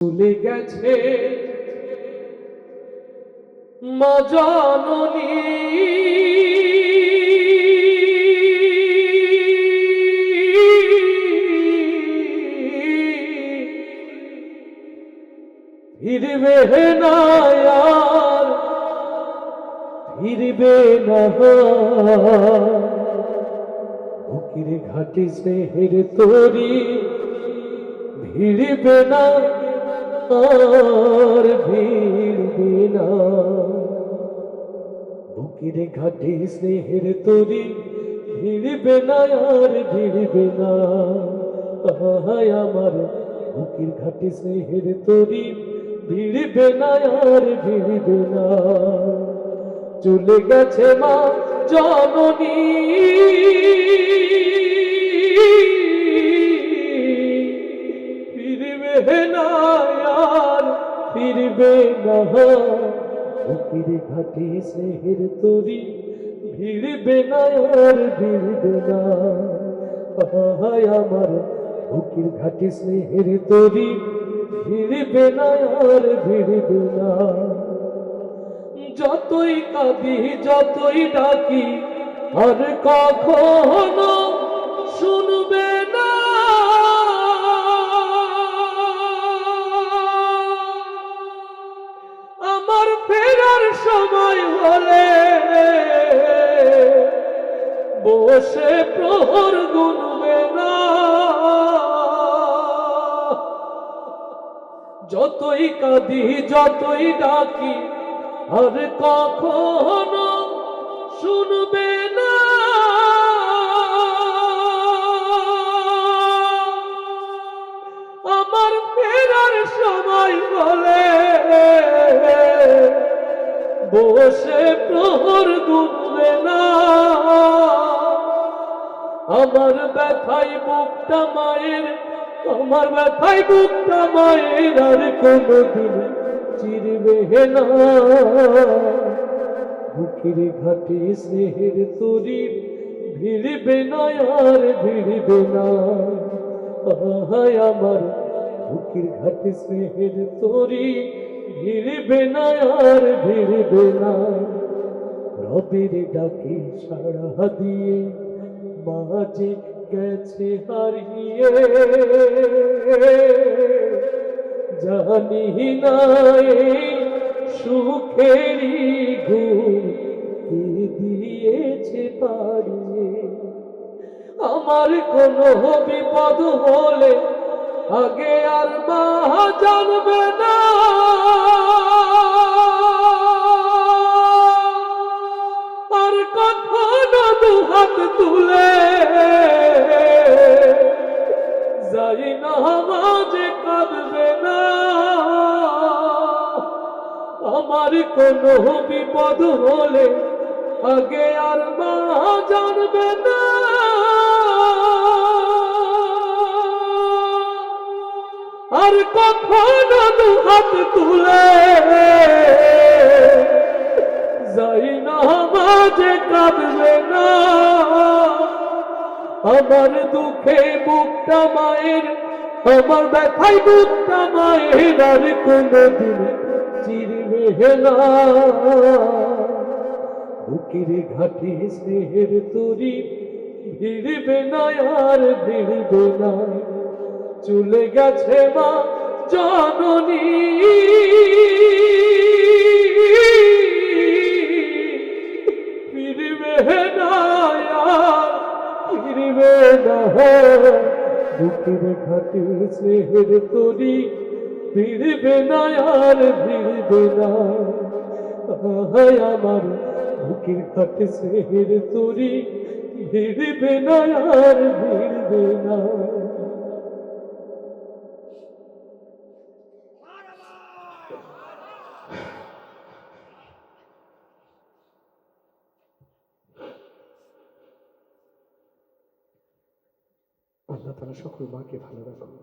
ভুলে গেছে। মা জননী। ফিরবে না ফিরবে না ঘাটে স্নেহের তরি ভিড়বে না। আর ভিড়বে না বুকের ঘাটে স্নেহের তরি, ভিড়বে না আর ভিড়বে না। আহায় আমার বুকের ঘাটে স্নেহের তরি, ভিড়বে না আর ভিড়বে না। চলে গেছে মা জননী। ফিরবে না ফকির ঘাটে স্নেহের তরি, ভিড়বে না আমার যতই কাঁদি, যতই ডাকি, আর কখনো হলে বসে প্রহর গুনবে না। যতই কাঁদি যতই ডাকি আর কখনো শুনবে না। বসে প্রহর গুনবে না। আমার ব্যথাই বুকটা মায়ের, আমার ব্যথাই বুকটা মায়ের আর কোনোদিন চিরবে না। বুকের ঘাটে স্নেহের তরি ভিড়বে না আর ভিড়বে না। আহায়, আমার বুকের ঘাটে স্নেহের তরি ভিড়বে না আর ভিড়বে না রবের ডাকে সাড়া দিয়ে মাঝে গেছে হারিয়ে। জানি সুখেরই ঘুম দিয়েছে পারিয়ে আমার কোনো বিপদ হলে আগে আর মা জানবে কখনো দু হাত তুলে। যাই না মাঝে কাঁদবে না। আমার কোনো বিপদ হলে আগে আর মা জানবে না। আর কখনো দু হাত তুলে। আমার দুঃখে বুকটা মায়ের, আমার ব্যথাই বুকটা মায়ের, আর কোনদিন চিরবে না। বুকের ঘাটে স্নেহের তরি ভিড়বে না, আর ভিড়বে না। চলে গেছে মা না বুকের ঘাটে স্নেহের তরি, ফিরবে না আর ফিরবে না। হায় আমার বুকের ঘাটে স্নেহের তরি, ফিরবে না আর ফিরবে না। আল্লাহ তারা সকল মাকে ভালো রাখুন